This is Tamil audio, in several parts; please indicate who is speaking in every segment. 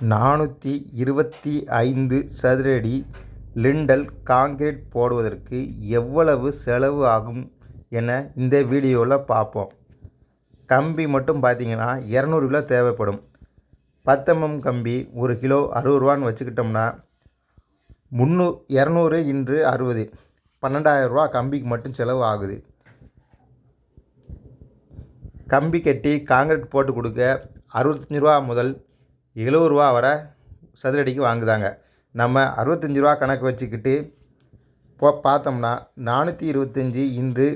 Speaker 1: நானூற்றி இருபத்தி ஐந்து சதுரடி லிண்டல் காங்கிரீட் போடுவதற்கு எவ்வளவு செலவு ஆகும் என இந்த வீடியோவில் பார்ப்போம் கம்பி மட்டும் பார்த்திங்கன்னா இரநூறு கிலோ தேவைப்படும். பத்தெம்எம் கம்பி ஒரு கிலோ அறுபது ரூபான்னு வச்சுக்கிட்டோம்னா முந்நூ இரநூறு இன்று அறுபது. பன்னெண்டாயிரம் ரூபா கம்பிக்கு மட்டும் செலவு ஆகுது. கம்பி கட்டி காங்கிரீட் போட்டு கொடுக்க அறுபத்தஞ்சி ரூபா முதல் எழுபது ரூபா வரை சதுரடிக்கு வாங்குதாங்க. நம்ம அறுபத்தஞ்சி ரூபா கணக்கு வச்சுக்கிட்டு போ பார்த்தோம்னா நானூற்றி இருபத்தஞ்சி இன்று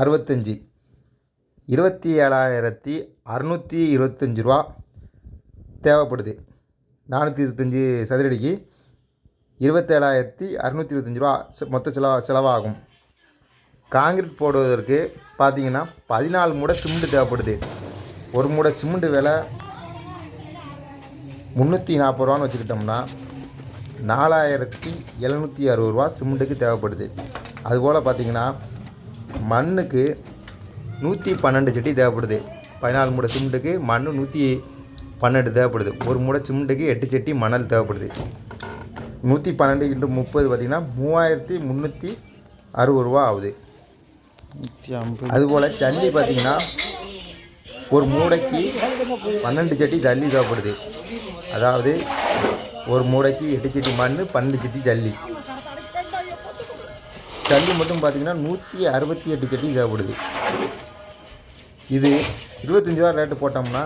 Speaker 1: அறுபத்தஞ்சி. இருபத்தி ஏழாயிரத்தி அறநூற்றி இருபத்தஞ்சி ரூபா தேவைப்படுது. நானூற்றி இருபத்தஞ்சி சதுரடிக்கு இருபத்தேழாயிரத்தி அறநூற்றி இருபத்தஞ்சி ரூபா மொத்த செலவா செலவாகும். காங்கிரீட் போடுவதற்கு பார்த்தீங்கன்னா பதினாலு மூடை சிமெண்ட்டு தேவைப்படுது. ஒரு மூடை சிமெண்ட்டு விலை முந்நூற்றி நாற்பது ரூபான்னு வச்சுக்கிட்டோம்னா நாலாயிரத்தி எழுநூற்றி அறுபது ரூபா சிமெண்ட்டுக்கு தேவைப்படுது. அதுபோல் பார்த்தீங்கன்னா மண்ணுக்கு நூற்றி பன்னெண்டு சட்டி தேவைப்படுது. பதினாலு மூடை சிமெண்ட்டுக்கு மண் நூற்றி பன்னெண்டு தேவைப்படுது. ஒரு மூடை சிமெண்ட்டுக்கு எட்டு சட்டி மணல் தேவைப்படுது. நூற்றி பன்னெண்டு இன்ட்டு முப்பது பார்த்திங்கன்னா மூவாயிரத்தி முந்நூற்றி அறுபது ரூபா ஆகுது. அதுபோல் ஜல்லி பார்த்தீங்கன்னா ஒரு மூடைக்கு பன்னெண்டு சட்டி ஜல்லி தேவைப்படுது. அதாவது ஒரு மூடைக்கு எட்டு சட்டி மண் பன்னெண்டு சட்டி ஜல்லி. ஜல்லி மட்டும் பார்த்தீங்கன்னா நூற்றி அறுபத்தி எட்டு சட்டி தேவைப்படுது. இது இருபத்தஞ்சி ரூபா ரேட்டு போட்டோம்னா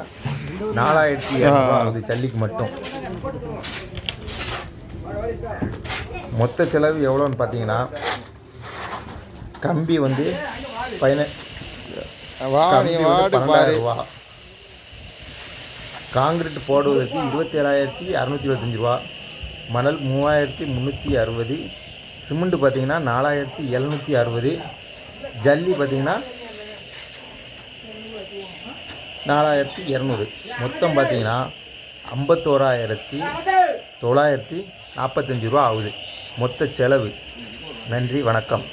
Speaker 1: நாலாயிரத்தி ஆகுது ஜல்லிக்கு மட்டும். மொத்த செலவு எவ்வளோன்னு பார்த்தீங்கன்னா கம்பி வந்து பதின பன்னெண்டாயிரம் ரூபா. காங்கிரீட் போடுவதற்கு இருபத்தி ஏழாயிரத்தி அறநூற்றி இருபத்தஞ்சி ரூபா. மணல் மூவாயிரத்தி முந்நூற்றி அறுபது. சிமெண்ட் பார்த்தீங்கன்னா நாலாயிரத்தி எழுநூற்றி அறுபது. ஜல்லி பார்த்தீங்கன்னா நாலாயிரத்தி இரநூறு. மொத்தம் பார்த்தீங்கன்னா ஐம்பத்தோராயிரத்தி தொள்ளாயிரத்தி நாற்பத்தஞ்சு ரூபா ஆகுது. மொத்த செலவு. நன்றி வணக்கம்.